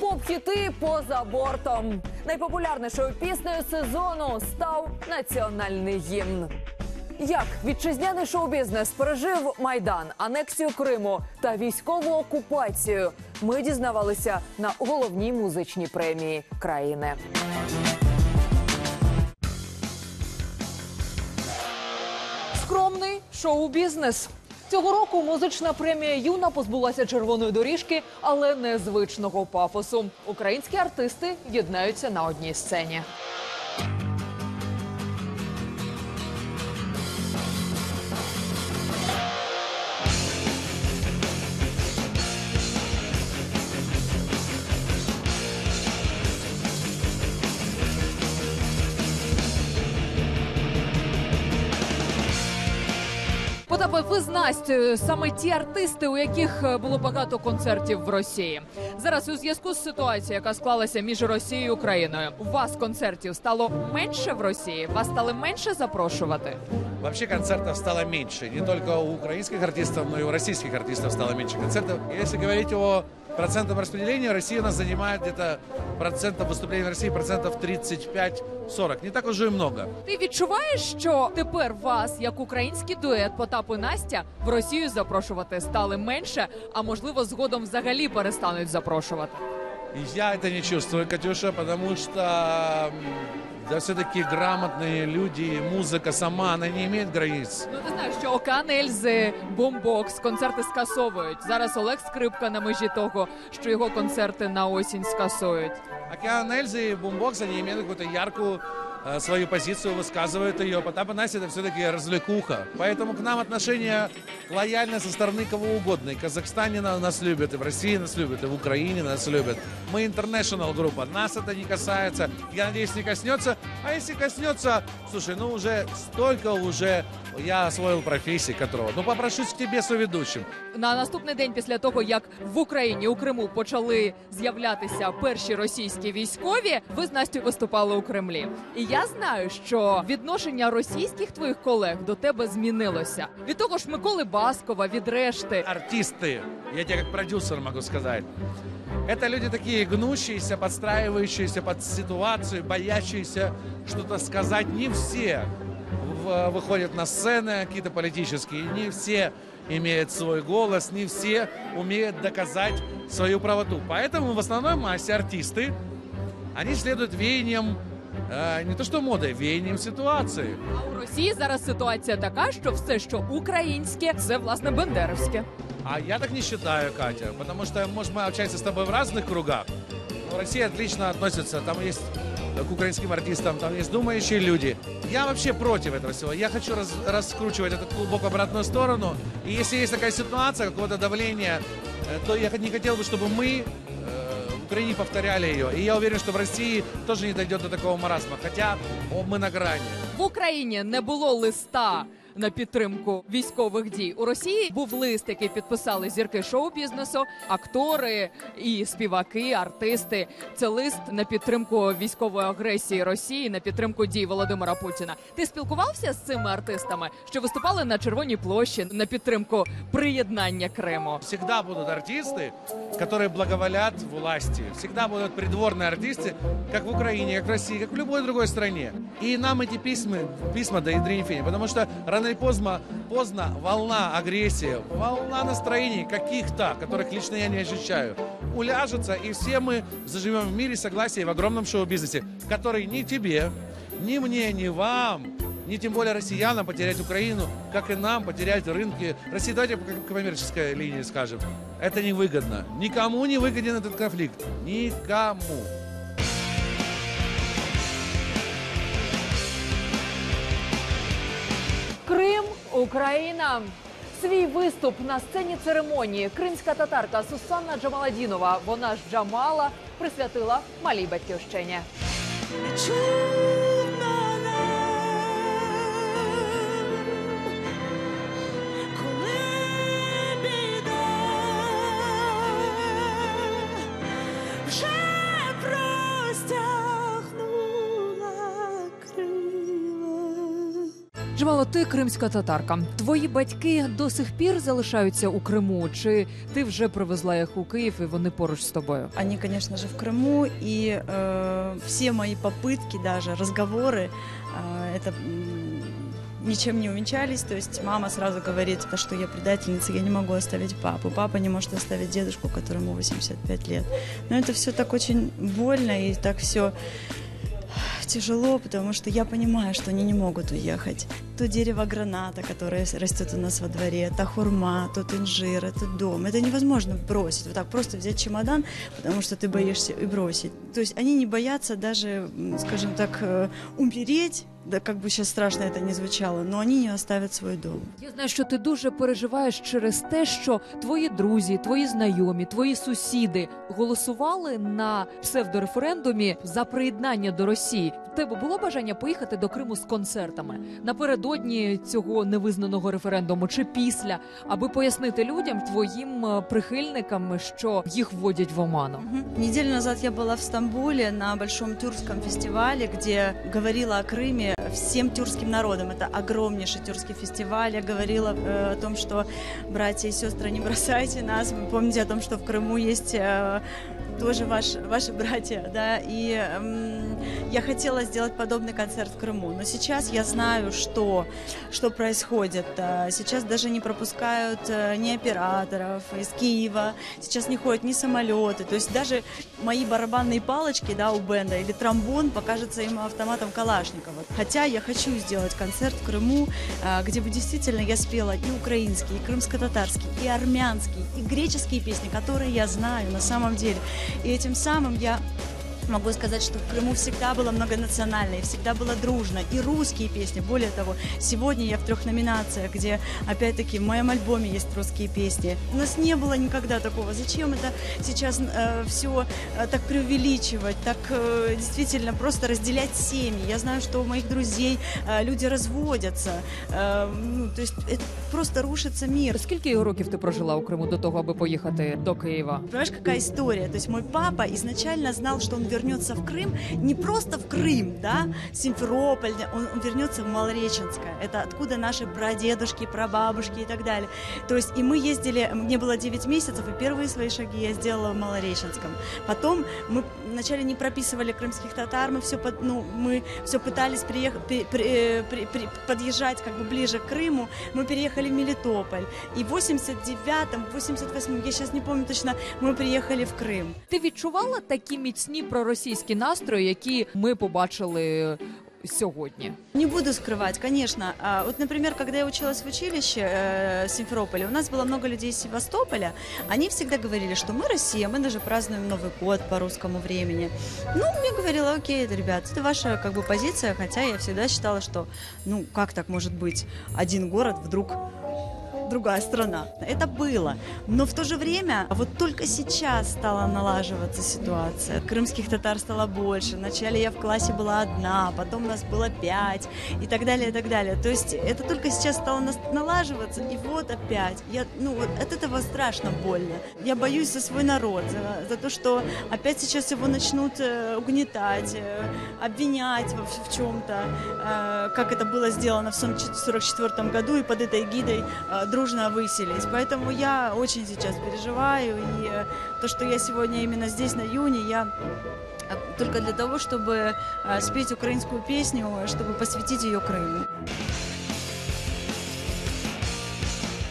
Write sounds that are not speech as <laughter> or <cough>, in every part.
Поп-хіти поза бортом. Найпопулярнішою піснею сезону став національний гімн. Як вітчизняний шоу-бізнес пережив майдан, анексію Криму та військову окупацію, ми дізнавалися на головній музичній премії країни. Шоу-бізнес. Цього року музична премія Юна позбулася червоної доріжки, але незвичного пафосу. Українські артисти єднаються на одній сцені. Потапе, ви з саме ті артисти, у яких е, було багато концертів в Росії. Зараз у зв'язку з ситуацією, яка склалася між Росією і Україною, у вас концертів стало менше в Росії? Вас стали менше запрошувати? Вообще концертов стало меньше. Не только у украинских артистов, но и у российских артистов стало меньше концертов. якщо говорить о процентном распределении, Россия нас занимает где-то процентов выступлений в России процентов 35-40. Не так уже и много. Ти відчуваєш, що тепер вас, як український дует Потап і Настя, в Росію запрошувати стали менше, а можливо, згодом взагалі перестануть запрошувати? Я это не чувствую, Катюша, потому что м, да все-таки грамотные люди, музыка сама, она не имеет границ. Ну ти знаєш, що Океан Ельзи, Бомбокс, концерти скасовують. Зараз Олег Скрипка на межі того, що його концерти на осінь скасують. Океан Эльзы и Бумбокс, они имеют какую-то яркую э, свою позицию, высказывают ее. Потап и Настя это все-таки развлекуха. Поэтому к нам отношение лояльное со стороны кого угодно. И в Казахстане на- нас любят, и в России нас любят, и в Украине нас любят. Мы international группа, нас это не касается. Я надеюсь, не коснется. А если коснется, слушай, ну уже столько уже я освоил профессии, которого. Ну попрошусь к тебе соведущим. На наступний день після того, як в Україні у Криму почали з'являтися перші російські військові, ви з Настю виступали у Кремлі. І я знаю, що відношення російських твоїх колег до тебе змінилося. Від того ж Миколи Баскова, від решти. артисты, я тебе как продюсер могу сказать, это люди такие гнущиеся, подстраивающиеся под ситуацию, боящиеся что-то сказать. Не все выходят на сцены какие-то политические, не все имеют свой голос, не все умеют доказать свою правоту. Поэтому в основной массе артисты, они следуют веяниям, э, не то что модой, веяниям ситуации. А у Росії зараз ситуація така, що все, що українське, це власне бендерівське. А я так не считаю, Катя, потому что, может, мы общаемся с тобой в разных кругах, но Россия отлично относится, там есть э, к украинским артистам, там есть думающие люди. Я вообще против этого всего. Я хочу раз- раскручивать этот клубок в обратную сторону. И если есть такая ситуация, какого-то давления, э, то я не хотел бы, чтобы мы э, в Украине повторяли ее. И я уверен, что в России тоже не дойдет до такого маразма. Хотя о, мы на грани. В Україні не було листа на підтримку військових дій. У Росії був лист, який підписали зірки шоу-бізнесу, актори і співаки, артисти. Це лист на підтримку військової агресії Росії, на підтримку дій Володимира Путіна. Ти спілкувався з цими артистами, що виступали на Червоній площі на підтримку приєднання Криму? Всегда будут артисты, которые благоволят власти. Всегда будут придворные артисты, как в Украине, как в России, как в любой другой стране. И нам эти письма, письма до ядрени фени, потому что рано или поздно, поздно волна агрессии, волна настроений каких-то, которых лично я не ощущаю, уляжется, и все мы заживем в мире согласия в огромном шоу-бизнесе, который ни тебе, ни мне, ни вам ни тем более россиянам потерять Украину, как и нам потерять рынки России. Давайте по коммерческой линии скажем. Это невыгодно. Никому не выгоден этот конфликт. Никому. Україна. Свій виступ на сцені церемонії кримська татарка Сусанна Джамаладінова, вона ж Джамала, присвятила малій батьківщині. простягнула крила. Джамала, ти кримська татарка. Твої батьки до сих пір залишаються у Криму, чи ти вже привезла їх у Київ і вони поруч з тобою? Они, конечно же, в Крыму, и э, все мои попытки, даже разговоры, э, это м, ничем не увенчались. То есть мама сразу говорит, то, что я предательница, я не могу оставить папу. Папа не может оставить дедушку, которому 85 лет. Но это все так очень больно и так все тяжело, потому что я понимаю, что они не могут уехать. То дерево граната, которое с- растет у нас во дворе, та хурма, тот инжир, этот дом. Это невозможно бросить. Вот так просто взять чемодан, потому что ты боишься и бросить. То есть они не боятся даже, м, скажем так, э, умереть, да как бы сейчас страшно это не звучало, но они не оставят свой дом. Я знаю, що ти дуже переживаєш через те, що твої друзі, твої знайомі, твої сусіди голосували на псевдореферендумі за приєднання до Росії. В тебе було бажання поїхати до Криму з концертами напередодні цього невизнаного референдуму чи після, аби пояснити людям, твоїм е, прихильникам, що їх вводять в оману. Мгм. Неделю назад я была в Стамбуле на большом тюркском фестивале, где говорила о Крыме всем тюркским народам. Это огромнейший тюркский фестиваль. Я говорила э, о том, что братья и сестры, не бросайте нас. Вы помните о том, что в Крыму есть э, Тоже ваш, ваши братья, да, и эм, я хотела сделать подобный концерт в Крыму, но сейчас я знаю, что, что происходит. Э, Сейчас даже не пропускают э, ни операторов из Киева, сейчас не ходят ни самолеты, то есть даже мои барабанные палочки, да, у бенда или тромбон покажется им автоматом Калашникова. Хотя я хочу сделать концерт в Крыму, э, где бы действительно я спела и украинский, и крымско-татарский, и армянский, и греческие песни, которые я знаю на самом деле. И этим самым я Могу сказать, что в Крыму всегда было многонационально и всегда было дружно. И русские песни. Более того, сегодня я в трех номинациях, где, опять-таки, в моем альбоме есть русские песни. У нас не было никогда такого. Зачем это сейчас все так преувеличивать, так э, действительно просто разделять семьи? Я знаю, что у моих друзей э, люди разводятся. Э, ну, то есть это просто рушится мир. Скільки років ти прожила у Криму до того, аби поїхати до Києва? Понимаешь, какая история? То есть мой папа изначально знал, что он вернется в Крым, не просто в Крым, да, Симферополь, он, он вернется в Малореченское. Это откуда наши прадедушки, прабабушки и так далее. То есть и мы ездили, мне было 9 месяцев, и первые свои шаги я сделала в Малореченском. Потом мы вначале не прописывали крымских татар, мы все, ну, мы все пытались приехать, подъезжать как бы ближе к Крыму. Мы переехали в Мелитополь. И в 89-м, 88-м, я сейчас не помню точно, мы приехали в Крым. Ти відчувала такі міцні проросійські настрої, які ми побачили сьогодні? Не буду скрывать, конечно. А, Вот, например, когда я училась в училище э, в Симферополе, у нас было много людей из Севастополя. Они всегда говорили, что мы Россия, мы даже празднуем Новый год по русскому времени. Ну, я говорила, окей, это, ребят, это ваша как бы позиция, хотя я всегда считала, что, ну, как так может быть, один город вдруг другая страна. Это было. Но в то же время, вот только сейчас стала налаживаться ситуация. Крымских татар стало больше. Вначале я в классе была одна, потом нас было пять и так далее, и так далее. То есть это только сейчас стало налаживаться, и вот опять. Я, ну, вот от этого страшно больно. Я боюсь за свой народ, за, за то, что опять сейчас его начнут э, угнетать, э, обвинять во в, чем-то, э, как это было сделано в 1944 году, и под этой гидой дружно выселись. Поэтому я очень сейчас переживаю, и э, то, что я сегодня именно здесь, на Юне, я э, только для того, чтобы э, спеть украинскую песню, чтобы посвятить ее Крыму.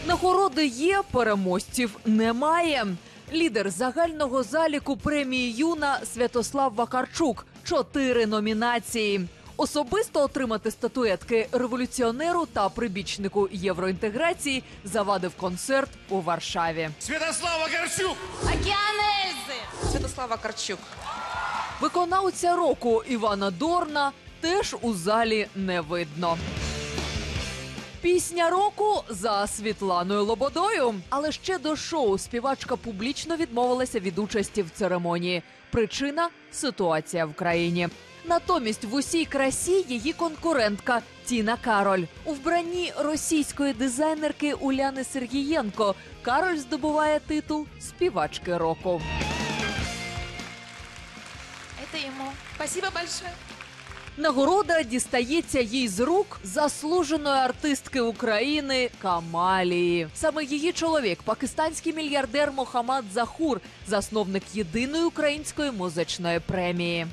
Нагороди є, переможців немає. Лідер загального заліку премії Юна Святослав Вакарчук. Чотири номінації. Особисто отримати статуетки революціонеру та прибічнику євроінтеграції завадив концерт у Варшаві. Святослава Горчук! Океан Ельзи. Святослава Карчук. Виконавця року Івана Дорна теж у залі не видно. Пісня року за Світланою Лободою. Але ще до шоу співачка публічно відмовилася від участі в церемонії. Причина ситуація в країні. Натомість в усій красі її конкурентка Тіна Кароль у вбранні російської дизайнерки Уляни Сергієнко. Кароль здобуває титул співачки року. Это ему. Спасибо большое. Нагорода дістається їй з рук заслуженої артистки України Камалії. Саме її чоловік, пакистанський мільярдер Мохаммад Захур, засновник єдиної української музичної премії.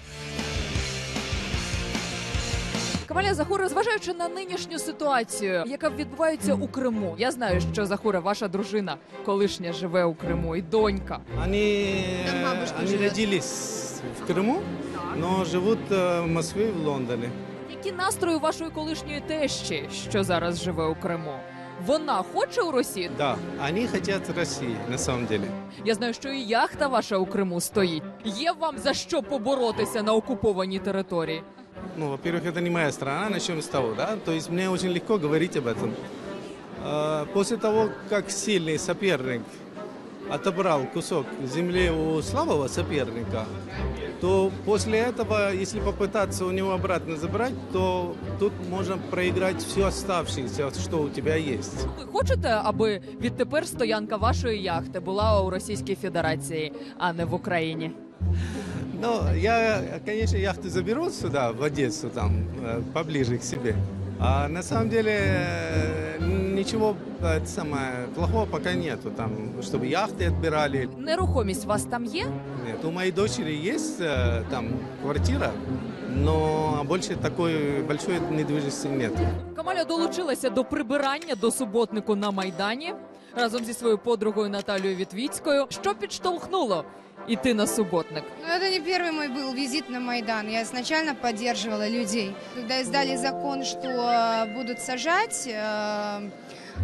Камаля Захура, зважаючи на нинішню ситуацію, яка відбувається у Криму, я знаю, що Захура, ваша дружина, колишня живе у Криму, і донька. Они, Там э, бабушка они живет. родились в Крыму, но живут э, в Москве и в Лондоне. Які настрої вашої колишньої тещі, що зараз живе у Криму? Вона хоче у Росію? Да, они хотят России, на самом деле. Я знаю, що і яхта ваша у Криму стоїть. Є вам за що поборотися на окупованій території? Ну, во-первых, это не моя страна, начнем с того, да? То есть мне очень легко говорить об этом. Э, После того, как сильный соперник отобрал кусок земли у слабого соперника, то после этого, если попытаться у него обратно забрать, то тут можно проиграть все оставшееся, что у тебя есть. Ви хочете, аби відтепер стоянка вашої яхти була у Російській Федерації, а не в Україні? Ну, я, конечно, яхту заберу сюда, в Одессу, там, э, поближе к себе. А на самом деле э, ничего э, это самое, плохого пока нету, там, чтобы яхты отбирали. Нерухомість у вас там є? Нет, у моей дочери есть э, там квартира, но больше такой большой недвижимости нет. Камаля долучилася до прибирання до суботнику на майдані разом зі своєю подругою Наталією Вітвіцькою. Що підштовхнуло іти на суботник? Ну, это не первый мой был визит на Майдан. Я изначально поддерживала людей. Когда издали закон, что э, будут сажать э,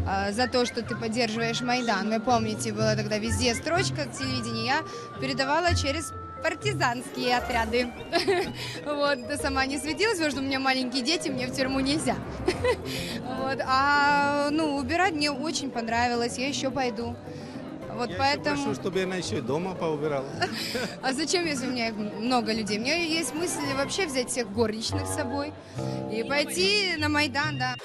э, за то, что ты поддерживаешь Майдан, вы помните, была тогда везде строчка в телевидении, я передавала через партизанские отряды. <laughs> Вот, да сама не светилась, потому что у меня маленькие дети, мне в тюрьму нельзя. <laughs> Вот, а, ну, убирать мне очень понравилось, я еще пойду. Вот я поэтому... прошу, чтобы она еще и дома поубирала. <laughs> А зачем, если у меня много людей? У меня есть мысль вообще взять всех горничных с собой и пойти на Майдан, да.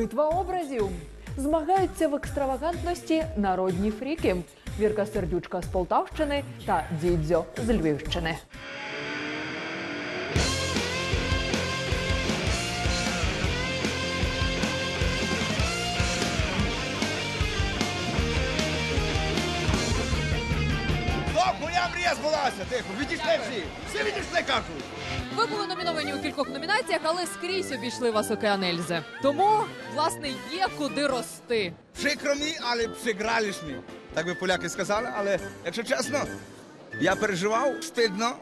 Битва образів змагаються в екстравагантності народні фріки. Вірка Сердючка з Полтавщини та Дідзьо з Львівщини. Тихо, відійшли всі! Всі відійшли, кажу! Ви були номіновані у кількох номінаціях, але скрізь обійшли вас океан Ельзи. Тому, власне, є куди рости. Прикро мені, але пригралиш мені. Так би поляки сказали, але якщо чесно, я переживав стидно,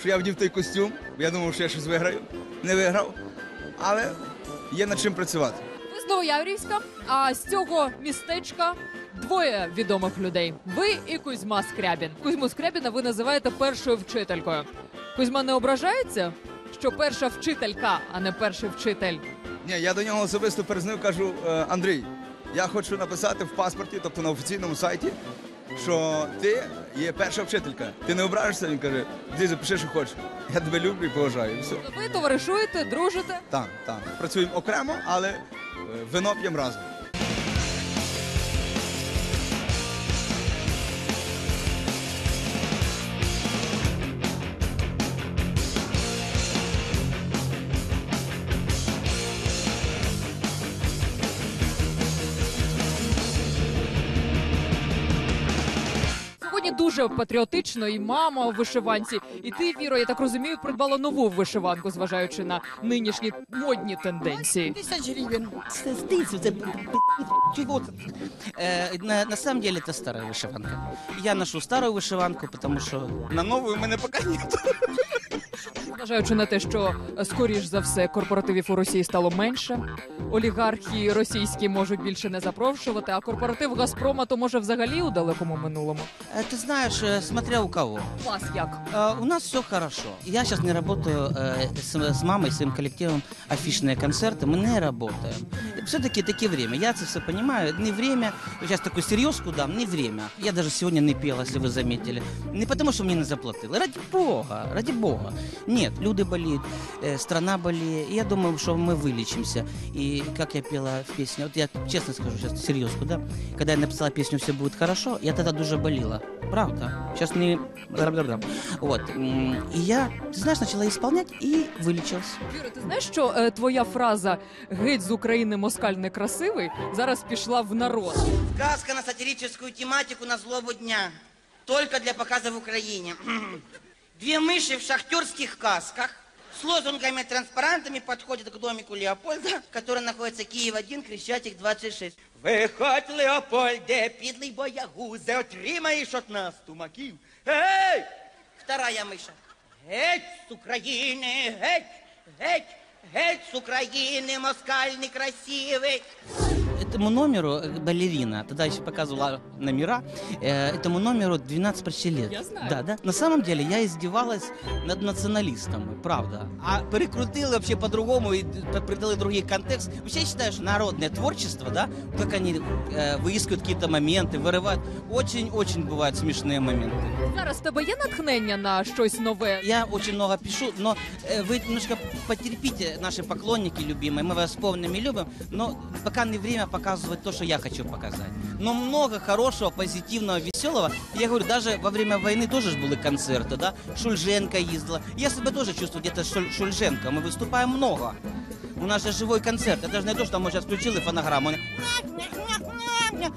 що я вдів той костюм. Я думав, що я щось виграю. Не виграв. Але є над чим працювати. Ви з Новояврівська, а з цього містечка двоє відомих людей. Ви і Кузьма Скрябін. Кузьму Скрябіна ви називаєте першою вчителькою. Кузьма не ображається, що перша вчителька, а не перший вчитель. Ні, я до нього особисто перезнив, кажу, «Е, Андрій, я хочу написати в паспорті, тобто на офіційному сайті, що ти є перша вчителька. Ти не ображешся? Він каже, ти запиши, що хочеш. Я тебе люблю і поважаю. і Все. Ви товаришуєте, дружите. Так, так. Працюємо окремо, але е, вино п'ємо разом. Дуже патріотично, і мама в вишиванці, і ти, Віро, я так розумію, придбала нову вишиванку, зважаючи на нинішні модні тенденції. Тысяч гривен. С- с Тысяч. это Чего? ты? Э, На, на самом деле это старая вышиванка. Я ношу старую вышиванку, потому что На нову у мене поки ні. Зважаючи на те, що е, скоріш за все корпоративів у Росії стало менше, олігархи російські можуть більше не запрошувати, а корпоратив Газпрома то може взагалі у далекому минулому. э, ты знаешь, э, смотря у кого. У вас як? Э, У нас все хорошо. Я сейчас не работаю э, с, с мамой, своим коллективом афишные концерты. Мы не работаем. Все-таки таки время. Я это все понимаю. Не время. Сейчас такую серьезку дам. Не время. Я даже сегодня не пел, если вы заметили. Не потому, что мне не заплатили. Ради бога. Ради бога. Нет, люди болеют, э, страна болеет. И я думаю, что мы вылечимся. И как я пела в песне, вот я честно скажу сейчас серьезку, да, когда я написала песню «Все будет хорошо», я тогда дуже болела. Правда. Сейчас не... Вот. М, И я, ты знаешь, начала исполнять и вылечилась. Юра, ти знаєш, що е, твоя фраза геть з України москаль некрасивий зараз пішла в народ. Сказка на сатирическую тематику на злобу дня. Только для показа в Украине. <clears throat> Две мыши в шахтерских касках с лозунгами и транспарантами подходят к домику Леопольда, который находится Киев-1, Крещатик 26. Виходь, Леопольде, підлий боягузе, отримаєш от нас тумаків. Ей! Вторая миша. Геть з України, геть, геть, геть з України, москаль некрасивий. Этому номеру э, балерина, тогда еще показывала номера, э, этому номеру 12 почти лет. Я знаю. Да, да. На самом деле я издевалась над националистами, правда. А перекрутили вообще по-другому и п- придали другой контекст. Вообще я считаю, что народное творчество, да, как они э, выискивают какие-то моменты, вырывают, очень-очень бывают смешные моменты. Зараз в тебе є натхнення на щось нове? Я очень много пишу, но э, вы немножко потерпите, наши поклонники любимые, мы вас помним и любим, но пока не время показывать то, что я хочу показать. Но много хорошего, позитивного, веселого. Я говорю, даже во время войны тоже ж были концерты, да? Шульженко ездила. Я себя тоже чувствую где-то Шуль- Шульженко. Мы выступаем много. У нас же живой концерт. Это же не то, что мы сейчас включили фонограмму. они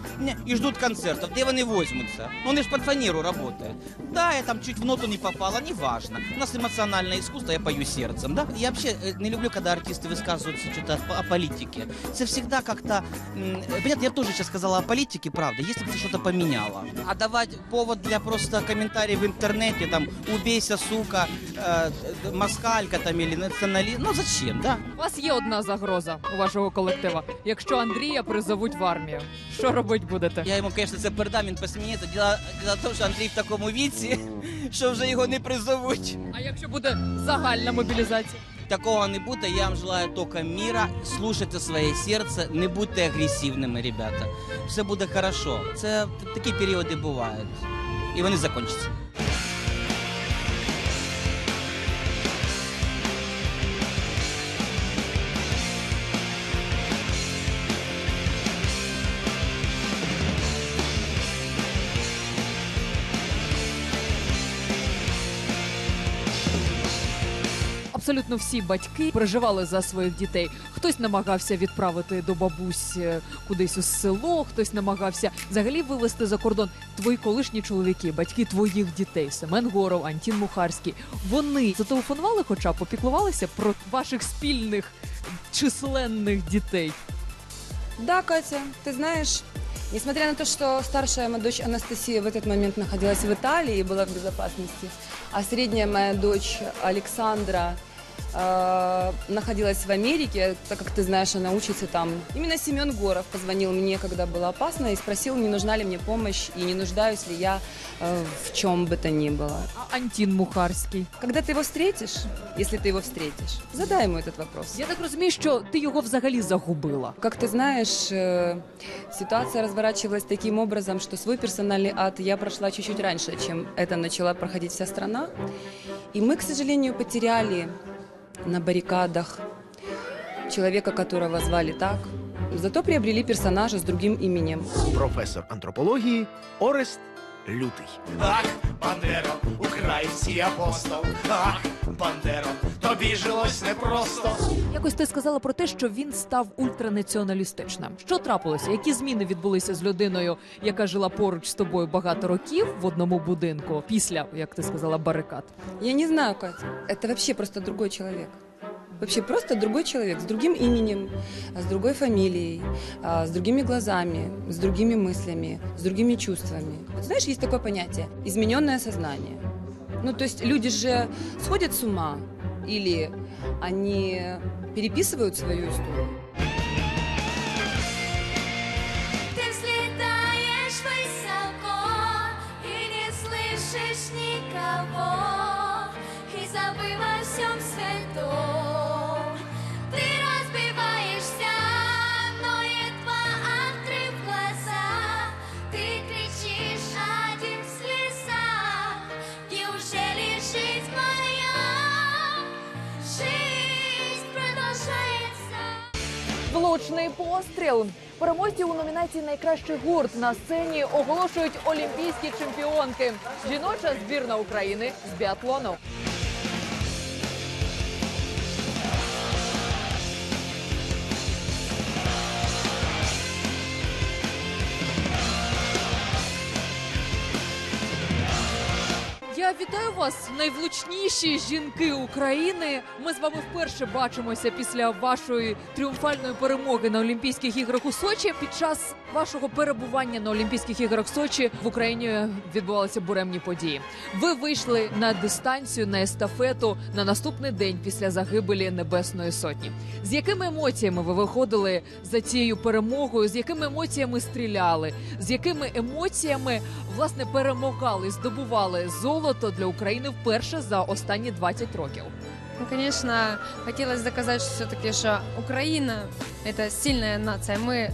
и ждут концертов. Где они возьмутся? Ну, Они же под фанеру работают. Да, я там чуть в ноту не попала, неважно. У нас эмоциональное искусство, я пою сердцем, да? Я вообще э, не люблю, когда артисты высказываются что-то о, о политике. Это всегда как-то... м, э, Понятно, я тоже сейчас сказала о политике, правда, если бы ты что-то поменяла. А давать повод для просто комментариев в интернете, там, убейся, сука, э, д- москалька там или националист, ну зачем, да? У вас є одна загроза у вашого колектива. Якщо Андрія призовуть в армію, що робити будете? Я йому, звісно, це передам, він посміється. Діло, діло в тому, що Андрій в такому віці, що вже його не призовуть. А якщо буде загальна мобілізація? Такого не буде. Я вам желаю тільки міра. Слушайте своє серце, не будьте агресивними, ребята. Все буде хорошо. Це такі періоди бувають. І вони закінчаться. Абсолютно всі батьки переживали за своїх дітей. Хтось намагався відправити до бабусь е, кудись у село, хтось намагався взагалі вивезти за кордон. Твої колишні чоловіки, батьки твоїх дітей, Семен Горов, Антін Мухарський. Вони зателефонували, хоча б попіклувалися про ваших спільних численних дітей. Да, Катя, ты знаешь, несмотря на то, что старшая моя дочь Анастасия в этот момент находилась в Италии и была в безопасности, а средняя моя дочь Александра э, находилась в Америке, так как ты знаешь, она учится там. Именно Семен Горов позвонил мне, когда было опасно, и спросил, не нужна ли мне помощь и не нуждаюсь ли я э, в чем бы то ни было. А Антін Мухарський. Когда ты его встретишь, если ты его встретишь, задай ему этот вопрос. Я так розумію, що ти його взагалі загубила. Как ты знаешь, э, ситуация разворачивалась таким образом, что свой персональный ад я прошла чуть-чуть раньше, чем это начала проходить вся страна. И мы, к сожалению, потеряли на баррикадах человека, которого звали так. Зато приобрели персонажа с другим именем. професор антропології Орест Лютий. Ах, Бандеро, український апостол. Ах, Бандеро, тобі жилось непросто. Якось ти сказала про те, що він став ультранаціоналістичним. Що трапилося? Які зміни відбулися з людиною, яка жила поруч з тобою багато років в одному будинку після, як ти сказала, барикад? Я не знаю, Катя. Это вообще просто другой человек. Вообще просто другой человек с другим именем, а, с другой фамилией, а, с другими глазами, с другими мыслями, с другими чувствами. Вот знаешь, есть такое понятие – измененное сознание. Ну, то есть люди же сходят с ума или они переписывают свою историю. Постріл. Переможці у номінації Найкращий гурт на сцені оголошують олімпійські чемпіонки. Жіноча збірна України з біатлону. Вітаю вас, найвлучніші жінки України. Ми з вами вперше бачимося після вашої тріумфальної перемоги на Олімпійських іграх у Сочі. Під час вашого перебування на Олімпійських іграх Сочі в Україні відбувалися буремні події. Ви вийшли на дистанцію на естафету на наступний день після загибелі Небесної Сотні. З якими емоціями ви виходили за цією перемогою? З якими емоціями стріляли? З якими емоціями власне перемагали, здобували золото для України вперше за останні 20 років? Ну, конечно, хотелось доказать что все-таки, что Украина – это сильная нация. Мы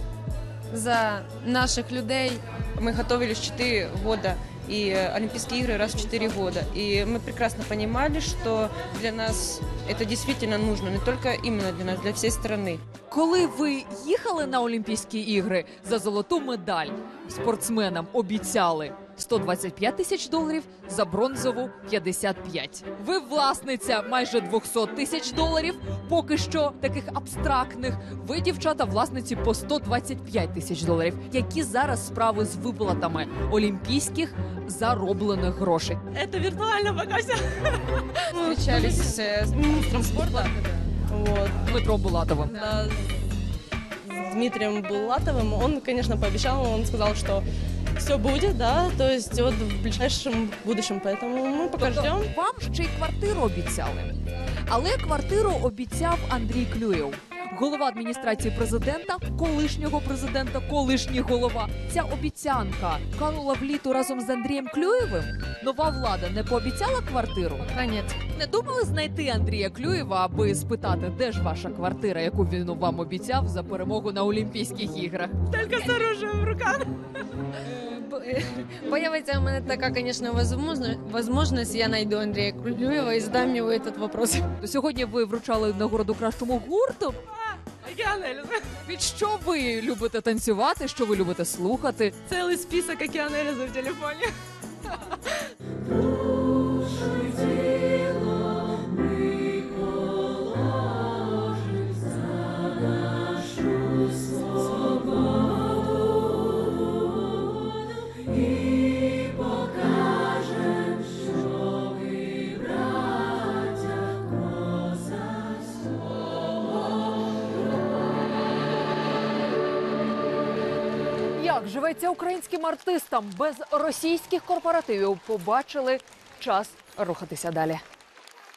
за наших людей. Мы готовились 4 года, и э, Олимпийские игры раз в 4 года. И мы прекрасно понимали, что для нас это действительно нужно, не только именно для нас, для всей страны. Коли ви їхали на Олімпійські ігри за золоту медаль, спортсменам обіцяли 125 тисяч доларів, за бронзову 55. Ви власниця майже 200 тисяч доларів. Поки що таких абстрактних. Ви, дівчата, власниці по 125 тисяч доларів. Які зараз справи з виплатами олімпійських зароблених грошей? Это виртуально пока все. Мы встречались <laughs> э, с министром спорта. Вот. Дмитро Булатовим. Да, с Дмитрием Булатовым. Он, конечно, пообещал, он сказал, что все будет, да, то есть вот в ближайшем будущем, поэтому мы пока ждем. Тобто Вам ще й квартиру обіцяли. Але квартиру обіцяв Андрій Клюєв. Голова адміністрації президента, колишнього президента, колишній голова. Ця обіцянка канула в літу разом з Андрієм Клюєвим. Нова влада не пообіцяла квартиру. Конец. Не думали знайти Андрія Клюєва, аби спитати, де ж ваша квартира, яку він вам обіцяв за перемогу на Олімпійських іграх. Только с оружием в руках. Появится у меня такая, конечно, возможно- возможность, я найду Андрея Клюева и задам ему этот вопрос. Сьогодні ви вручали нагороду кращому гурту. Океан Эльзы. Під що ви любите танцювати? Що ви любите слухати? Целый список Океан Эльзы в телефоне. Як українським артистам без російських корпоративів? Побачили час рухатися далі.